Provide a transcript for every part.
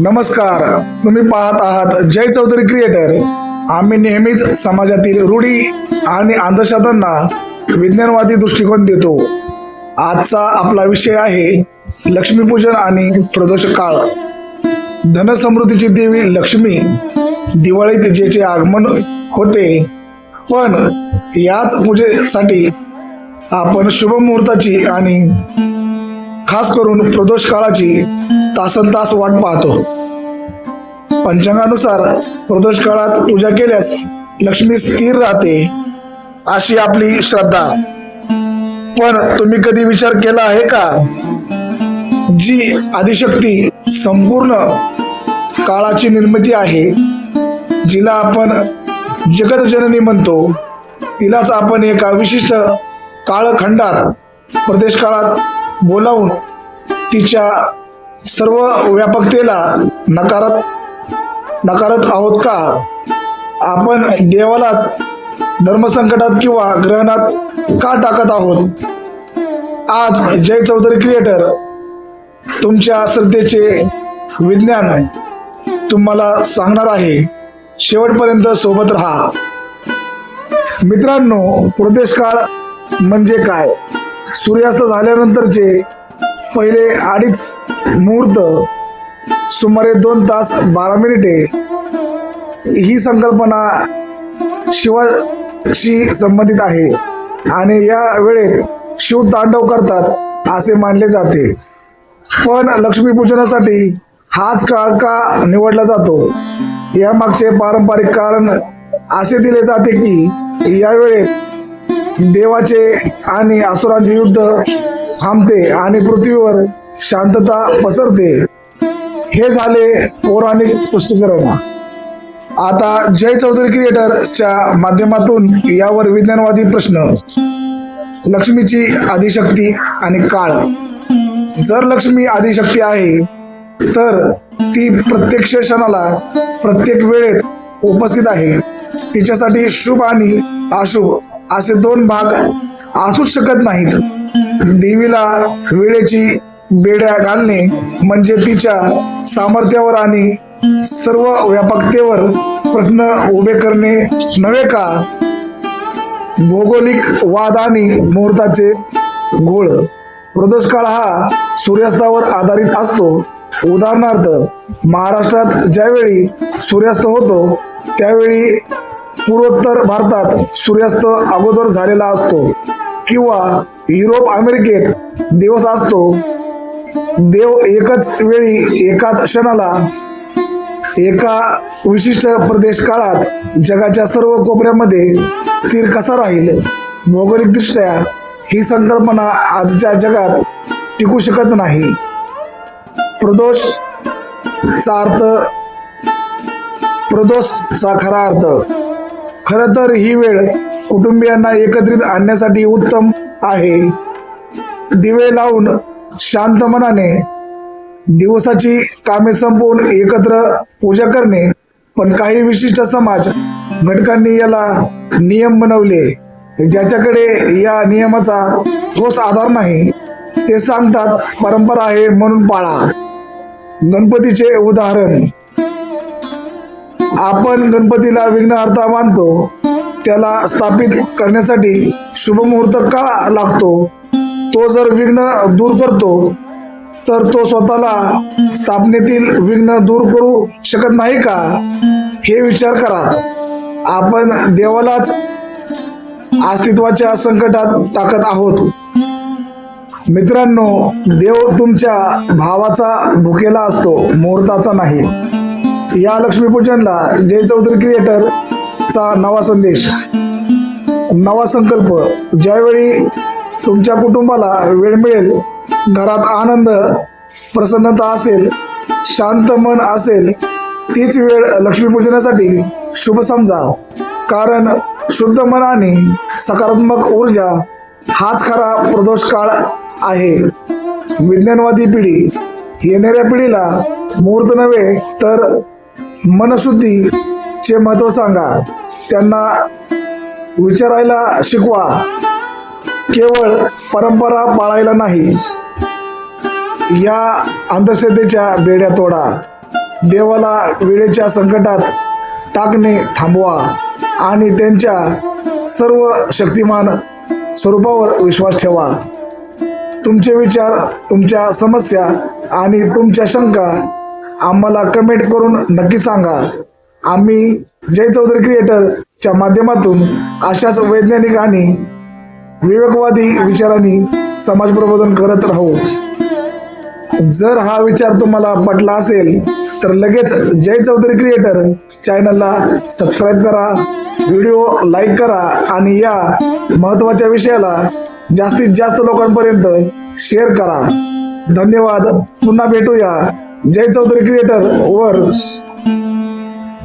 नमस्कार. तुम्ही पाहत आहात जय चौधरी क्रिएटर आम्ही नेहमीच समाजातील रूढी आणि अंधश्रद्धांना विज्ञानवादी दृष्टिकोन देतो. आजचा आपला विषय आहे लक्ष्मीपूजन आणि प्रदोष काळ. धनसमृद्धीची देवी लक्ष्मी दिवाळीत जेचे आगमन होते. पण याच पूजेसाठी आपण शुभ मुहूर्ताची आणि खास करून प्रदोष काळाची तासन तास वाट पाहतो. पंचांगानुसार प्रदोष काळात पूजा केल्यास लक्ष्मी स्थिर राहते अशी आपली श्रद्धा. पण तुम्ही कधी विचार केला आहे का? जी आदिशक्ती संपूर्ण काळाची निर्मिती आहे जिला आपण जगतजननी म्हणतो तिलाच आपण एका विशिष्ट काळखंडात प्रदेश काळात बोलावून तिच्या सर्व व्यापकतेला नकारत नकारत आहोत का? आपण देवाला धर्मसंकटात किंवा ग्रहणात का टाकत आहोत? आज जय चौधरी क्रिएटर तुमच्या श्रद्धेचे विज्ञान तुम्हाला सांगणार आहे. शेवटपर्यंत सोबत राहा. मित्रांनो प्रदेश काळ म्हणजे काय? सूर्यास्त झाल्यानंतरचे पहिले अडीच मुहूर्त सुमारे दोन तास बारा मिनिटे ही संकल्पना शिवाशी संबंधित आहे. आणि या वेळेत शिव तांडव करतात असे मानले जाते. पण लक्ष्मीपूजनासाठी हाच काळ का निवडला जातो? यामागचे पारंपरिक कारण असे दिले जाते की यावेळेत देवाचे आणि असुरांचे युद्ध थांबते आणि पृथ्वीवर शांतता पसरते. हे झाले पौराणिक पुष्टीकरण आता जय चौधरी क्रिएटरच्या माध्यमातून यावर विज्ञानवादी प्रश्न लक्ष्मीची आदिशक्ती आणि काळ. जर लक्ष्मी आदिशक्ती आहे तर ती प्रत्येक क्षणाला प्रत्येक वेळेत उपस्थित आहे. तिच्यासाठी शुभ आणि अशुभ असे दोन भाग असूच शकत नाहीत. देवीला वेळेची बेड्या घालणे म्हणजे तिच्या सामर्थ्यावर आणि सर्व व्यापकतेवर प्रश्न उभे करणे नव्हे का? भौगोलिक वाद आणि मुहूर्ताचे घोळ. प्रदोष काळ हा सूर्यास्तावर आधारित असतो. उदाहरणार्थ महाराष्ट्रात ज्यावेळी सूर्यास्त होतो त्यावेळी पूर्वोत्तर भारतात सूर्यास्त अगोदर झालेला असतो किंवा युरोप अमेरिकेत दिवस असतो. देव एकच वेळी एकाच क्षणाला एका विशिष्ट प्रदेश काळात जगाच्या सर्व कोपऱ्यामध्ये स्थिर कसा राहील? भौगोलिकदृष्ट्या ही संकल्पना आजच्या जगात टिकू शकत नाही. प्रदोष चा अर्थ प्रदोषचा खरा अर्थ खर तर ही वेळ कुटुंबियांना एकत्रित आणण्यासाठी उत्तम आहे. दिवे लावून शांत मनाने दिवसाची कामे संपवून एकत्र पूजा करणे पण काही विशिष्ट समाज घटकांनी याला नियम बनवले. ज्याच्याकडे या नियमाचा ठोस आधार नाही ते सांगतात परंपरा आहे म्हणून पाळा. गणपतीचे उदाहरण. आपण गणपतीला विघ्नहर्ता मानतो. त्याला स्थापित करण्यासाठी शुभ मुहूर्त का लागतो? तो जर विघ्न दूर करतो तर तो स्वतःला स्थापनेतील विघ्न दूर करू शकत नाही का? हे विचार करा. आपण देवालाच अस्तित्वाच्या संकटात टाकत आहोत. मित्रांनो देव तुमच्या भावाचा भुकेला असतो मुहूर्ताचा नाही. या लक्ष्मीपूजनला जय चौधरी क्रिएटर चा नवा संदेश. नवा संकल्प. ज्यावेळी तुमच्या कुटुंबाला वेळ मिळेल घरात आनंद प्रसन्नता असेल शांत मन असेल तीच वेळ लक्ष्मीपूजनासाठी शुभ समजा. कारण शुद्ध मन आणि सकारात्मक ऊर्जा हाच खरा प्रदोष काळ आहे. विज्ञानवादी पिढी येणाऱ्या पिढीला मुहूर्त नव्हे तर मनशुद्धीचे महत्त्व सांगा. त्यांना विचारायला शिकवा. केवळ परंपरा पाळायला नाही. या अंधश्रद्धेच्या बेड्या तोडा. देवाला वेळेच्या संकटात टाकणे थांबवा आणि त्यांच्या सर्व शक्तिमान स्वरूपावर विश्वास ठेवा. तुमचे विचार तुमच्या समस्या आणि तुमच्या शंका आम्हाला कमेंट करून नक्की सांगा. आम्ही जय चौधरी क्रिएटरच्या माध्यमातून अशाच वैज्ञानिक आणि विवेकवादी विचारांनी समाज प्रबोधन करत राहू. जर हा विचार तुम्हाला पटला असेल तर लगेच जय चौधरी क्रिएटर चॅनलला सबस्क्राईब करा व्हिडिओ लाईक करा आणि या महत्त्वाच्या विषयाला जास्तीत जास्त लोकांपर्यंत शेअर करा. धन्यवाद. पुन्हा भेटूया. जय चौधरी क्रिएटर वर.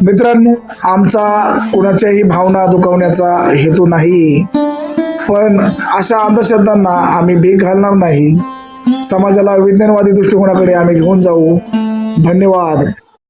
मित्रांनो आमचा कुणाच्याही भावना दुखावण्याचा हेतू नाही. पण अशा अंधश्रद्धांना आम्ही भीक घालणार नाही. समाजाला विज्ञानवादी दृष्टिकोनाकडे आम्ही घेऊन जाऊ. धन्यवाद.